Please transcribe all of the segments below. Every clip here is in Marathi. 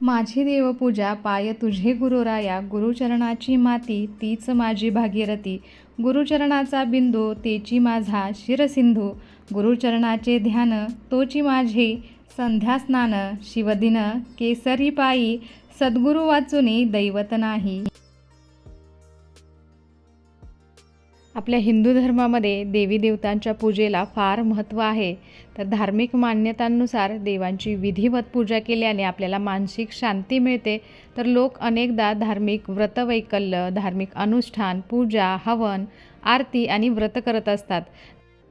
माझी देवपूजा पाय तुझे गुरुराया गुरुचरणाची माती तीच माझी भागीरथी. गुरुचरणाचा बिंदू तेची माझा शिरसिंधू. गुरुचरणाचे ध्यान तोची माझे संध्यास्नान. शिवदिन केसरी पायी सद्गुरु वाचुनी दैवत नाही. आपल्या हिंदू धर्मामध्ये देवी देवतांच्या पूजेला फार महत्त्व आहे. तर धार्मिक मान्यतांनुसार देवांची विधिवत पूजा केल्याने आपल्याला मानसिक शांती मिळते. तर लोक अनेकदा धार्मिक व्रतवैकल्य धार्मिक अनुष्ठान पूजा हवन आरती आणि व्रत करत असतात.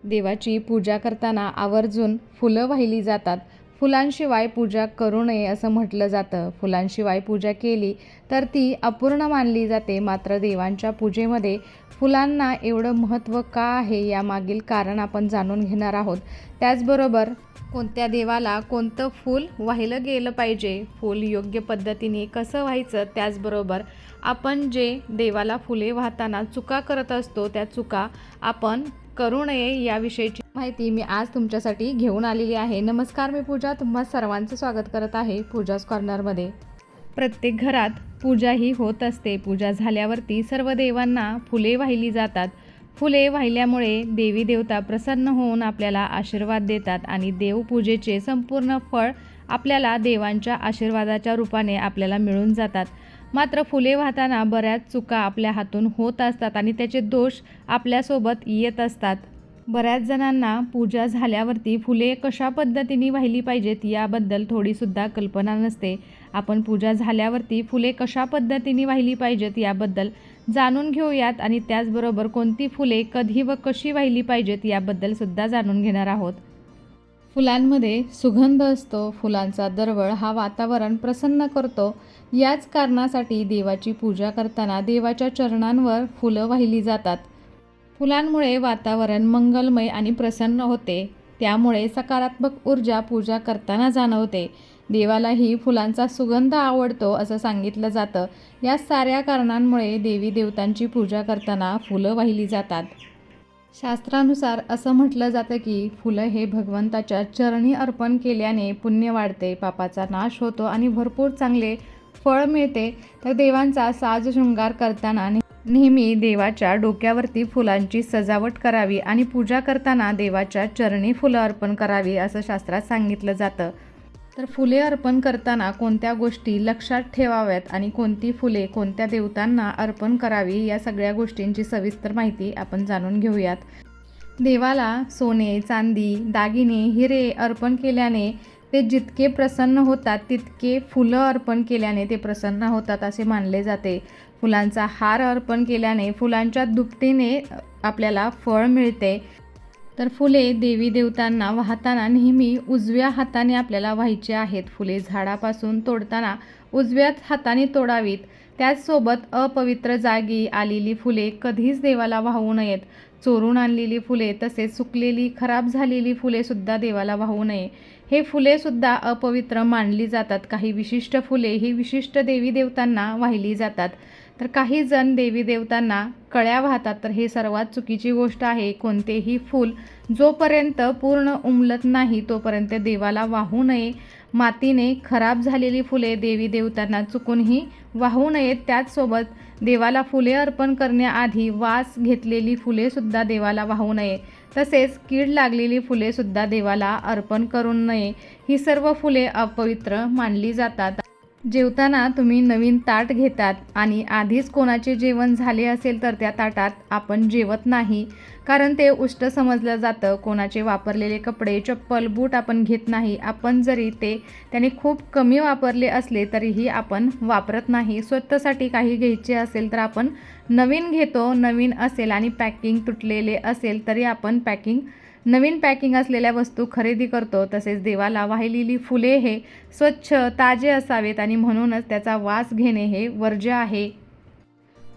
देवाची पूजा करताना आवर्जून फुलं वाहिली जातात. फुलांशिवाय पूजा करू नये असं म्हटलं जातं. फुलांशिवाय पूजा केली तर ती अपूर्ण मानली जाते. मात्र देवांच्या पूजेमध्ये फुलांना एवढं महत्त्व का आहे यामागील कारण आपण जाणून घेणार आहोत. त्याचबरोबर कोणत्या देवाला कोणतं फूल वाहिलं गेलं पाहिजे फूल योग्य पद्धतीने कसं व्हायचं त्याचबरोबर आपण जे देवाला फुले वाहताना चुका करत असतो त्या चुका आपण करू नये याविषयीची माहिती मी आज तुमच्यासाठी घेऊन आलेली आहे. नमस्कार मी पूजा. तुम्हा सर्वांचं स्वागत करत आहे पूजाच कॉर्नरमध्ये प्रत्येक घरात पूजा ही होत असते. पूजा झाल्यावरती सर्व देवांना फुले वाहिली जातात. फुले वाहिल्यामुळे देवी देवता प्रसन्न होऊन आपल्याला आशीर्वाद देतात आणि देवपूजेचे संपूर्ण फळ आपल्याला देवांच्या आशीर्वादाच्या रूपाने आपल्याला मिळून जातात. मात्र फुले वाहताना बऱ्याच चुका आपल्या हातून होत असतात आणि त्याचे दोष आपल्यासोबत येत असतात. बऱ्याच जणांना पूजा झाल्यावरती फुले कशा पद्धतीने वाहिली पाहिजेत याबद्दल थोडीसुद्धा कल्पना नसते. आपण पूजा झाल्यावरती फुले कशा पद्धतीने वाहिली पाहिजेत याबद्दल जाणून घेऊयात आणि त्याचबरोबर कोणती फुले कधी व कशी वाहिली पाहिजेत याबद्दलसुद्धा जाणून घेणार आहोत. फुलांमध्ये सुगंध असतो फुलांचा दरवळ हा वातावरण प्रसन्न करतो याच कारणासाठी देवाची पूजा करताना देवाच्या चरणांवर फुलं वाहिली जातात. फुलांमुळे वातावरण मंगलमय आणि प्रसन्न होते. त्यामुळे सकारात्मक ऊर्जा पूजा करताना जाणवते. देवालाही फुलांचा सुगंध आवडतो असं सांगितलं जातं. या साऱ्या कारणांमुळे देवी देवतांची पूजा करताना फुलं वाहिली जातात. शास्त्रानुसार असं म्हटलं जातं की फुलं हे भगवंताच्या चरणी अर्पण केल्याने पुण्य वाढते पापाचा नाश होतो आणि भरपूर चांगले फळ मिळते तर देवांचा साज शृंगार करताना नेहमी देवाच्या डोक्यावरती फुलांची सजावट करावी आणि पूजा करताना देवाच्या चरणी फुलं अर्पण करावी असं शास्त्रात सांगितलं जातं. तर फुले अर्पण करताना कोणत्या गोष्टी लक्षात ठेवाव्यात आणि कोणती फुले कोणत्या देवतांना अर्पण करावी या सगळ्या गोष्टींची सविस्तर माहिती आपण जाणून घेऊयात. देवाला सोने चांदी दागिने हिरे अर्पण केल्याने ते जितके प्रसन्न होतात तितके फुलं अर्पण केल्याने ते प्रसन्न होतात असे मानले जाते. फुलांचा हार अर्पण केल्याने फुलांच्या दुपटीने आपल्याला फळ मिळते. तर फुले देवी देवतांना वाहताना नेहमी उजव्या हाताने आपल्याला व्हायचे आहेत. फुले झाडापासून तोडताना उजव्याच हाताने तोडावीत. त्याचसोबत अपवित्र जागी आलेली फुले कधीच देवाला वाहू नयेत. चोरून आणलेली फुले तसेच सुकलेली खराब झालेली फुलेसुद्धा देवाला वाहू नये. हे फुलेसुद्धा अपवित्र मानली जातात. काही विशिष्ट फुले ही विशिष्ट देवी देवतांना वाहिली जातात. तर काही जण देवी देवतांना कळ्या वाहतात. तर हे सर्वात चुकीची गोष्ट आहे. कोणतेही फूल जोपर्यंत पूर्ण उमलत नाही तोपर्यंत देवाला वाहू नये. मातीने खराब झालेली फुले देवी देवतांना चुकूनही वाहू नयेत. त्याचसोबत देवाला फुले अर्पण करण्याआधी वास घेतलेली फुलेसुद्धा देवाला वाहू नये. तसेच कीड लागलेली फुलेसुद्धा देवाला अर्पण करू नये. ही सर्व फुले अपवित्र मानली जातात. जेवताना तुम्ही नवीन ताट घेतात आणि आधीच कोणाचे जेवण झाले असेल तर त्या ताटात आपण जेवत नाही. कारण ते उष्ट समजलं जातं. कोणाचे वापरलेले कपडे चप्पल बूट आपण घेत नाही. आपण जरी ते त्याने खूप कमी वापरले असले तरीही आपण वापरत नाही. स्वतःसाठी काही घ्यायचे असेल तर आपण नवीन घेतो. नवीन असेल आणि पॅकिंग तुटलेले असेल तरी आपण पॅकिंग नवीन पॅकिंग असलेल्या वस्तू खरेदी करतो तसेच देवाला वाहिलेली फुले हे स्वच्छ ताजे असावेत आणि म्हणूनच त्याचा वास घेणे हे वर्ज्य आहे.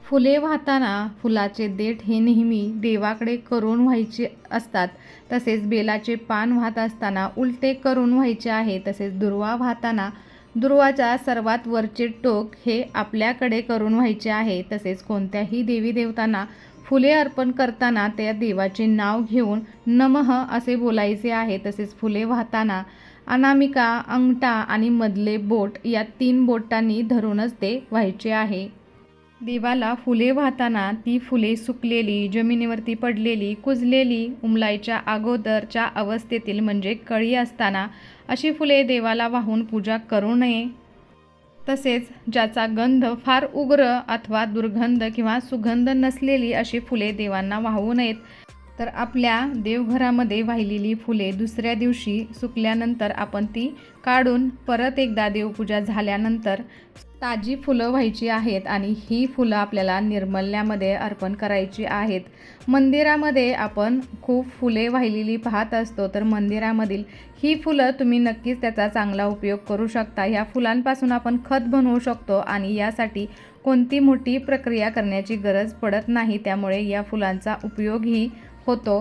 फुले वाहताना फुलाचे देठ हे नेहमी देवाकडे करून व्हायचे असतात. तसेच बेलाचे पान वाहत असताना उलटे करून व्हायचे आहे. तसेच दुर्वा वाहताना दुर्वाच्या सर्वात वरचे टोक हे आपल्याकडे करून व्हायचे आहे. तसेच कोणत्याही देवी देवतांना फुले अर्पण करताना त्या देवाचे नाव घेऊन नमः असे बोलायचे आहे. तसेच फुले वाहताना अनामिका अंगठा आणि मधले बोट या तीन बोटांनी धरूनच ते व्हायचे आहे. देवाला फुले वाहताना ती फुले सुकलेली जमिनीवरती पडलेली कुजलेली उमलायच्या अगोदरच्या अवस्थेतील म्हणजे कळी असताना अशी फुले देवाला वाहून पूजा करू नये. तसेच ज्याचा गंध फार उग्र अथवा दुर्गंध किंवा सुगंध नसलेली अशी फुले देवांना वाहू नयेत. तर आपल्या देवघरामध्ये वाहिलेली फुले दुसऱ्या दिवशी सुकल्यानंतर आपण ती काढून परत एकदा देवपूजा झाल्यानंतर ताजी फुलं व्हायची आहेत आणि ही फुलं आपल्याला निर्मल्यामध्ये अर्पण करायची आहेत. मंदिरामध्ये आपण खूप फुले वाहिलेली पाहत असतो तर मंदिरामधील ही फुलं तुम्ही नक्कीच त्याचा चांगला उपयोग करू शकता. ह्या फुलांपासून आपण खत बनवू शकतो आणि यासाठी कोणती मोठी प्रक्रिया करण्याची गरज पडत नाही त्यामुळे या फुलांचा उपयोगही होतो.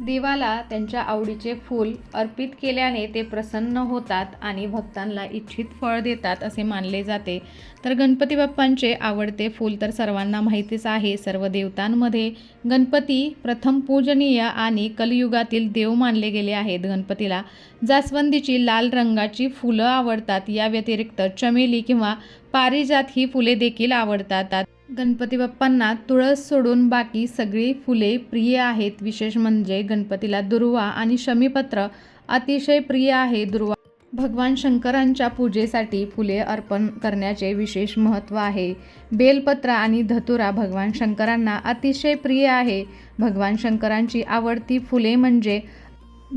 देवाला त्यांच्या आवडीचे फूल अर्पित केल्याने ते प्रसन्न होतात आणि भक्तांना इच्छित फळ देतात असे मानले जाते. तर गणपती बाप्पांचे आवडते फूल तर सर्वांना माहितीच आहे. सर्व देवतांमध्ये गणपती प्रथम पूजनीय आणि कलियुगातील देव मानले गेले आहेत. गणपतीला जास्वंदीची लाल रंगाची फुलं आवडतात. या व्यतिरिक्त चमेली किंवा पारिजात ही फुले देखील आवडतात. गणपती बाप्पांना तुळस सोडून बाकी सगळी फुले प्रिय आहेत. विशेष म्हणजे गणपतीला दुर्वा आणि शमीपत्र अतिशय प्रिय आहे दुर्वा. भगवान शंकरांच्या पूजेसाठी फुले अर्पण करण्याचे विशेष महत्त्व आहे. बेलपत्र आणि धतुरा भगवान शंकरांना अतिशय प्रिय आहे. भगवान शंकरांची आवडती फुले म्हणजे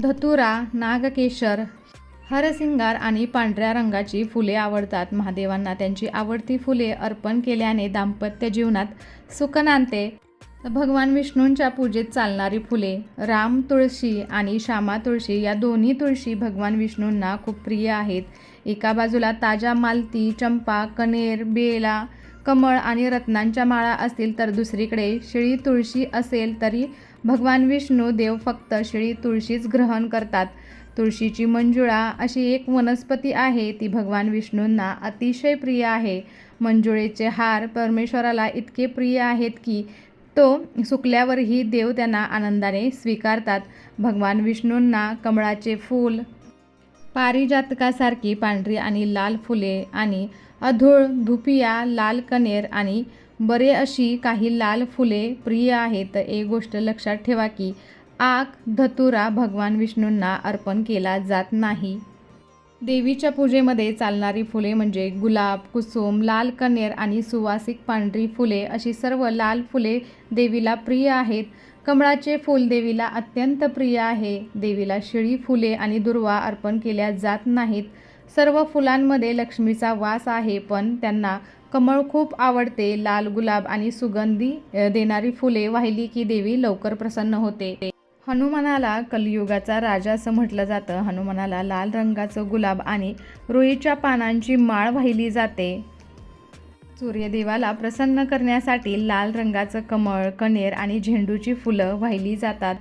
धतुरा नागकेशर हरसिंगार आणि पांढऱ्या रंगाची फुले आवडतात. महादेवांना त्यांची आवडती फुले अर्पण केल्याने दाम्पत्य जीवनात सुख आणते भगवान विष्णूंच्या पूजेत चालणारी फुले राम तुळशी आणि श्यामा तुळशी या दोन्ही तुळशी भगवान विष्णूंना खूप प्रिय आहेत. एका बाजूला ताजा मालती चंपा कनेर बेला कमळ आणि रत्नांच्या माळा असतील तर दुसरीकडे शिळी तुळशी असेल तरी भगवान विष्णू देव फक्त शिळी तुळशीच ग्रहण करतात. तुळशीची मंजुळा अशी एक वनस्पती आहे ती भगवान विष्णूंना अतिशय प्रिय आहे. मंजुळेचे हार परमेश्वराला इतके प्रिय आहेत की तो सुकल्यावरही देव त्यांना आनंदाने स्वीकारतात. भगवान विष्णूंना कमळाचे फूल पारिजातकासारखी पांढरी आणि लाल फुले आणि अधूळ धुपिया लाल कनेर आणि बरे अशी काही लाल फुले प्रिय आहेत. एक गोष्ट लक्षात ठेवा की आग धतुरा भगवान विष्णूंना अर्पण केला जात नाही. देवीच्या पूजेमध्ये चालणारी फुले म्हणजे गुलाब कुसुम लाल कनेर आणि सुवासिक पांढरी फुले अशी सर्व लाल फुले देवीला प्रिय आहेत. कमळाचे फूल देवीला अत्यंत प्रिय आहे. देवीला शिळी फुले आणि दुर्वा अर्पण केल्या जात नाहीत. सर्व फुलांमध्ये लक्ष्मीचा वास आहे पण त्यांना कमळ खूप आवडते. लाल गुलाब आणि सुगंधी देणारी फुले वाहिली की देवी लवकर प्रसन्न होते. हनुमानाला कलियुगाचा राजा असं म्हटलं जातं. हनुमानाला लाल रंगाचं गुलाब आणि रुईच्या पानांची माळ वाहिली जाते. सूर्यदेवाला प्रसन्न करण्यासाठी लाल रंगाचं कमळ कणेर आणि झेंडूची फुलं वाहिली जातात.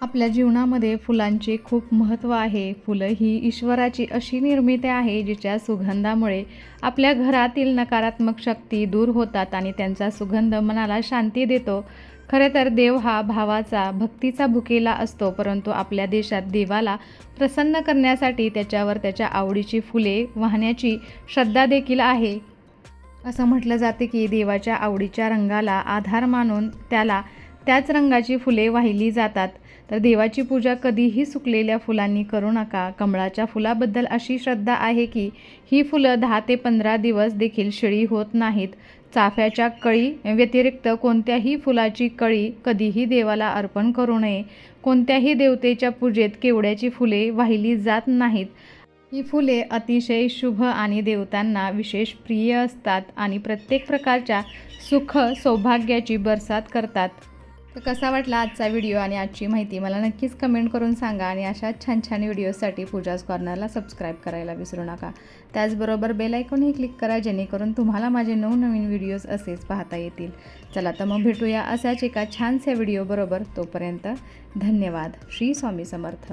आपल्या जीवनामध्ये फुलांचे खूप महत्त्व आहे. फुलं ही ईश्वराची अशी निर्मिती आहे जिच्या सुगंधामुळे आपल्या घरातील नकारात्मक शक्ती दूर होतात आणि त्यांचा सुगंध मनाला शांती देतो. खरे तर देव हा भावाचा भक्तीचा भुकेला असतो परंतु आपल्या देशात देवाला प्रसन्न करण्यासाठी त्याच्यावर त्याच्या आवडीची फुले वाहण्याची श्रद्धा देखील आहे. असं म्हटलं जाते की देवाच्या आवडीच्या रंगाला आधार मानून त्याला त्याच रंगाची फुले वाहिली जातात. तर देवाची पूजा कधीही सुकलेल्या फुलांनी करू नका. कमळाच्या फुलाबद्दल अशी श्रद्धा आहे की ही फुलं दहा ते पंधरा दिवस देखील शिळी होत नाहीत. चाफ्याच्या कळी व्यतिरिक्त कोणत्याही फुलाची कळी कधीही देवाला अर्पण करू नये. कोणत्याही देवतेच्या पूजेत केवड्याची फुले वाहिली जात नाहीत. ही फुले अतिशय शुभ आणि देवतांना विशेष प्रिय असतात आणि प्रत्येक प्रकारच्या सुख सौभाग्याची बरसात करतात. तर कसा वाटला आजचा व्हिडिओ आणि आजची माहिती? मला नक्कीच कमेंट करून सांगा आणि अशा छान छान व्हिडिओसाठी पूजाज कॉर्नरला सबस्क्राईब करायला विसरू नका. त्याचबरोबर बेल आयकॉनही क्लिक करा जेणेकरून तुम्हाला माझे नवनवीन व्हिडिओज असेच पाहता येतील. चला तर मग भेटूया अशाच एका छानशा व्हिडिओबरोबर तोपर्यंत धन्यवाद. श्री स्वामी समर्थ.